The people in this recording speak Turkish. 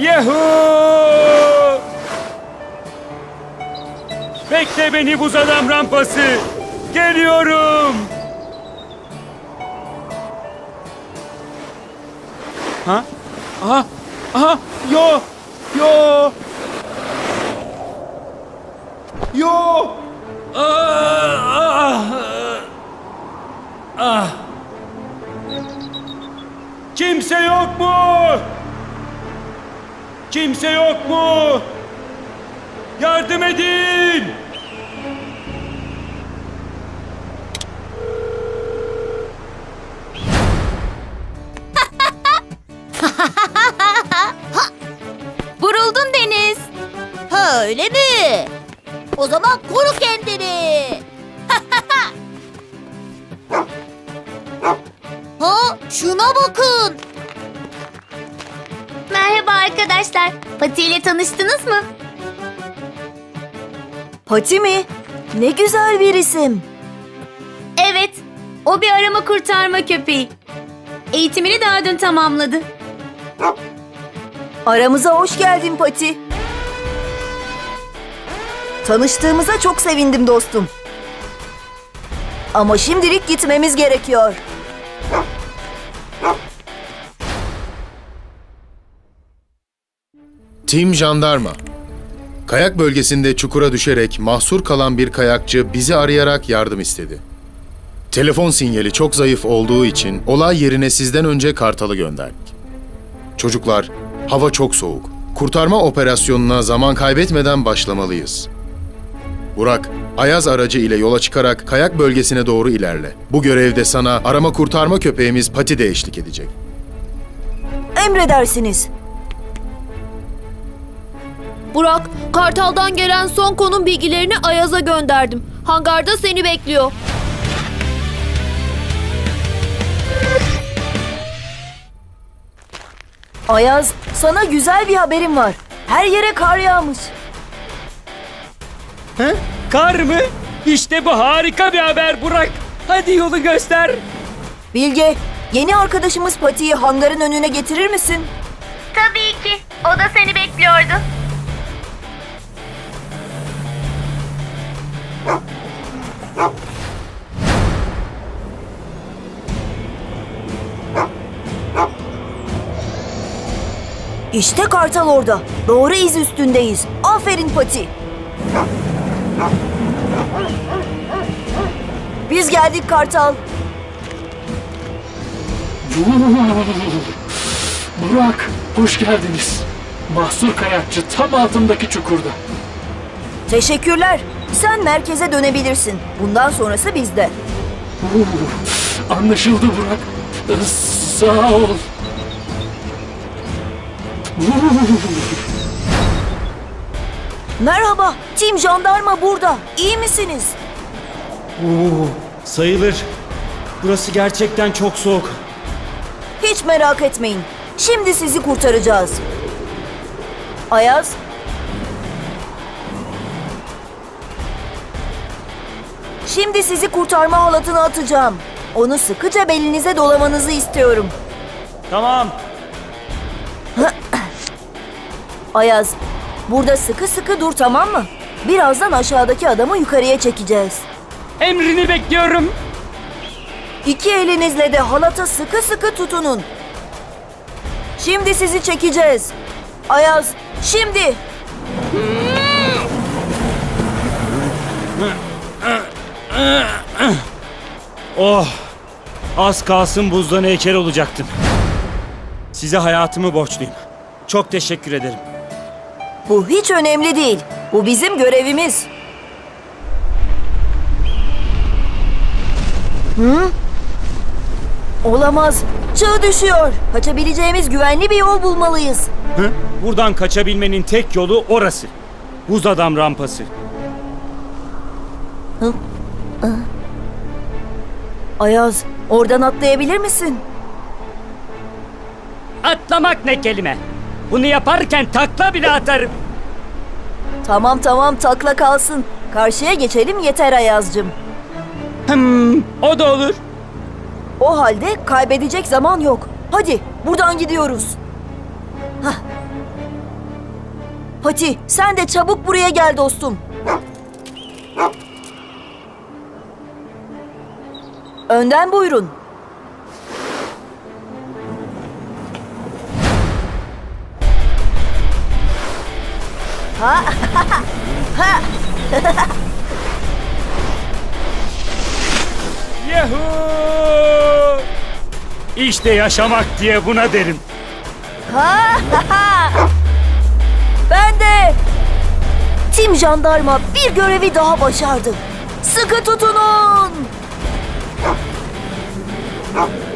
Yehu! Bekle beni buz adam rampası. Geliyorum. Ha? Aha! Aha! Yo! Yo! Yo! Ah! Ah! ah. Kimse yok mu? Kimse yok mu? Yardım edin! Vuruldun Deniz. Ha öyle mi? O zaman koru kendini. ha şuna bakın. Arkadaşlar. Pati ile tanıştınız mı? Pati mi? Ne güzel bir isim. Evet. O bir arama kurtarma köpeği. Eğitimini daha dün tamamladı. Aramıza hoş geldin Pati. Tanıştığımıza çok sevindim dostum. Ama şimdilik gitmemiz gerekiyor. Tim Jandarma Kayak bölgesinde çukura düşerek mahsur kalan bir kayakçı bizi arayarak yardım istedi. Telefon sinyali çok zayıf olduğu için olay yerine sizden önce Kartal'ı gönderdik. Çocuklar, hava çok soğuk. Kurtarma operasyonuna zaman kaybetmeden başlamalıyız. Burak, Ayaz aracı ile yola çıkarak kayak bölgesine doğru ilerle. Bu görevde sana arama kurtarma köpeğimiz Pati de eşlik edecek. Emredersiniz. Burak, Kartal'dan gelen son konum bilgilerini Ayaz'a gönderdim. Hangarda seni bekliyor. Ayaz, sana güzel bir haberim var. Her yere kar yağmış. He? Kar mı? İşte bu harika bir haber Burak. Hadi yolu göster. Bilge, yeni arkadaşımız Pati'yi hangarın önüne getirir misin? Tabii ki. O da seni bekliyordu. İşte Kartal orada. Doğru iz üstündeyiz. Aferin Pati. Biz geldik Kartal. Burak, hoş geldiniz. Mahsur kayakçı tam altımdaki çukurda. Teşekkürler. Sen merkeze dönebilirsin. Bundan sonrası bizde. Anlaşıldı Burak. Sağ ol. Merhaba. Tim Jandarma burada. İyi misiniz? Oo, sayılır. Burası gerçekten çok soğuk. Hiç merak etmeyin. Şimdi sizi kurtaracağız. Ayaz. Şimdi sizi kurtarma halatına atacağım. Onu sıkıca belinize dolamanızı istiyorum. Tamam. Ayaz, burada sıkı sıkı dur tamam mı? Birazdan aşağıdaki adamı yukarıya çekeceğiz. Emrini bekliyorum. İki elinizle de halata sıkı sıkı tutunun. Şimdi sizi çekeceğiz. Ayaz, şimdi. Oh. Az kalsın buzdan heykel olacaktım. Size hayatımı borçluyum. Çok teşekkür ederim. Bu hiç önemli değil. Bu bizim görevimiz. Hı? Olamaz. Çığ düşüyor. Kaçabileceğimiz güvenli bir yol bulmalıyız. Hı? Buradan kaçabilmenin tek yolu orası. Buz adam rampası. Ayaz, oradan atlayabilir misin? Atlamak ne kelime? Bunu yaparken takla bile atarım. Tamam tamam takla kalsın. Karşıya geçelim yeter Ayaz'cığım. Hmm, o da olur. O halde kaybedecek zaman yok. Hadi buradan gidiyoruz. Hah. Pati sen de çabuk buraya gel dostum. Önden buyurun. Yahoo! İşte yaşamak diye buna derim. Ben de. Tim jandarma bir görevi daha başardı. Sıkı tutunun. 好。